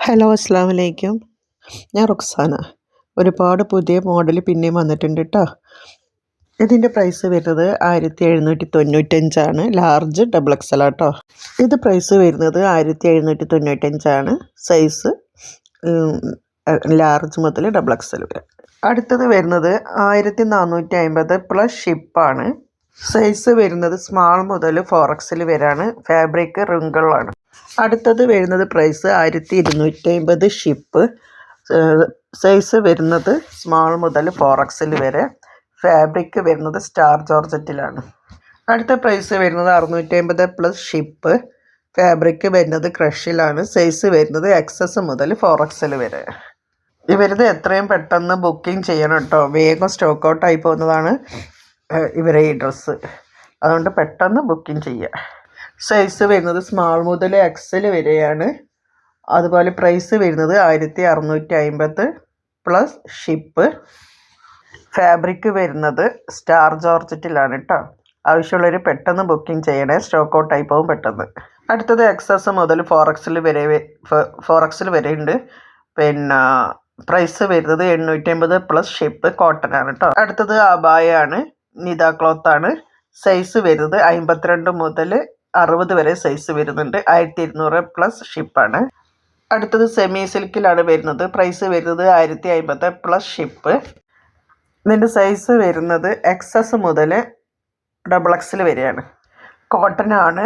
Hello അസ്സാം വലൈക്കും ഞാൻ റുക്സാന. ഒരുപാട് പുതിയ മോഡൽ പിന്നെയും വന്നിട്ടുണ്ട് കേട്ടോ ഇതിന്റെ പ്രൈസ് വരുന്നത് ആയിരത്തി എഴുന്നൂറ്റി തൊണ്ണൂറ്റഞ്ചാണ് ലാർജ് ഡബിൾ എക്സൽ കേട്ടോ ഇത് പ്രൈസ് വരുന്നത് ആയിരത്തി എഴുന്നൂറ്റി തൊണ്ണൂറ്റഞ്ചാണ് സൈസ് ലാർജ് മുതൽ ഡബിൾ എക്സൽ വരെ. അടുത്തത് വരുന്നത് ആയിരത്തി നാനൂറ്റി അമ്പത് പ്ലസ് ഷിപ്പാണ് സൈസ് വരുന്നത് സ്മാൾ മുതൽ ഫോർ എക്സിൽ വരെയാണ്. ഫാബ്രിക് റിങ്കിളാണ് അടുത്തത് വരുന്നത് പ്രൈസ് ആയിരത്തി ഇരുന്നൂറ്റി അമ്പത് ഷിപ്പ് സൈസ് വരുന്നത് സ്മോൾ മുതൽ ഫോർ എക്സിൽ വരെ. ഫാബ്രിക് വരുന്നത് സ്റ്റാർ ജോർജറ്റിലാണ് അടുത്ത പ്രൈസ് വരുന്നത് അറുന്നൂറ്റി അമ്പത് പ്ലസ് ഷിപ്പ് ഫാബ്രിക് വരുന്നത് ക്രഷിലാണ് സൈസ് വരുന്നത് എക്സസ് മുതൽ ഫോർ എക്സിൽ വരെ. ഇവരത് എത്രയും പെട്ടെന്ന് ബുക്കിംഗ് ചെയ്യണം കേട്ടോ. വേഗം സ്റ്റോക്ക് ഔട്ടായി പോകുന്നതാണ് ഇവരെ ഈ ഡ്രസ്സ് അതുകൊണ്ട് പെട്ടെന്ന് ബുക്കിംഗ് ചെയ്യുക സൈസ് വരുന്നത് സ്മാൾ മുതൽ എക്സൽ വരെയാണ്. അതുപോലെ പ്രൈസ് വരുന്നത് ആയിരത്തി അറുന്നൂറ്റി അമ്പത് പ്ലസ് ഷിപ്പ് ഫാബ്രിക് വരുന്നത് സ്റ്റാർ ജോർജറ്റിലാണ് കേട്ടോ ആവശ്യമുള്ളവർ പെട്ടെന്ന് ബുക്കിംഗ് ചെയ്യണേ. സ്റ്റോക്ക് ഔട്ട് ആയി പോകും പെട്ടെന്ന്. അടുത്തത് എക്സസ് മുതൽ ഫോർ എക്സിൽ വരെ ഫോർ എക്സിൽ വരെ ഉണ്ട് പിന്നെ പ്രൈസ് വരുന്നത് എണ്ണൂറ്റി അമ്പത് പ്ലസ് ഷിപ്പ് കോട്ടൺ ആണ് കേട്ടോ അടുത്തത് അബായാണ് നിത ക്ലോത്ത് ആണ്. സൈസ് വരുന്നത് അമ്പത്തിരണ്ട് മുതൽ അറുപത് വരെ സൈസ് വരുന്നുണ്ട്. ആയിരത്തി ഇരുന്നൂറ് പ്ലസ് ഷിപ്പാണ് അടുത്തത് സെമി സിൽക്കിലാണ് വരുന്നത്. പ്രൈസ് വരുന്നത് ആയിരത്തി അമ്പത് പ്ലസ് ഷിപ്പ് ഇതിന്റെ സൈസ് വരുന്നത് എക്സസ് മുതൽ ഡബിൾ എക്സൽ വരെയാണ്. കോട്ടൺ ആണ്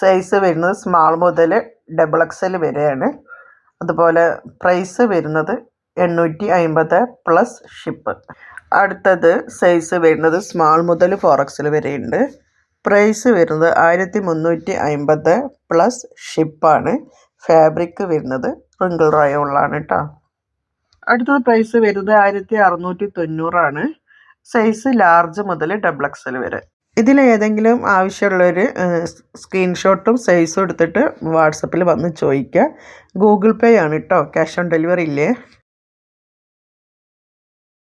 സൈസ് വരുന്നത് സ്മാൾ മുതൽ ഡബിൾ എക്സൽ വരെയാണ്. അതുപോലെ പ്രൈസ് വരുന്നത് എണ്ണൂറ്റി അമ്പത് പ്ലസ് ഷിപ്പ് അടുത്തത് സൈസ് വരുന്നത് സ്മാൾ മുതൽ ഫോർ എക്സൽ വരെയുണ്ട്. പ്രൈസ് വരുന്നത് ആയിരത്തി മുന്നൂറ്റി അമ്പത് പ്ലസ് ഷിപ്പാണ്. ഫാബ്രിക് വരുന്നത് റിങ്കിൾ റയോണിലാണ് കേട്ടോ അടുത്തത് പ്രൈസ് വരുന്നത് ആയിരത്തി അറുന്നൂറ്റി തൊണ്ണൂറാണ് സൈസ് ലാർജ് മുതൽ ഡബിൾ എക്സൽ വരെ. ഇതിൽ ഏതെങ്കിലും ആവശ്യമുള്ളൊരു സ്ക്രീൻഷോട്ടും സൈസും എടുത്തിട്ട് വാട്സപ്പിൽ വന്ന് ചോദിക്കുക. ഗൂഗിൾ പേ ആണ് കേട്ടോ ക്യാഷ് ഓൺ ഡെലിവറി ഇല്ലേ?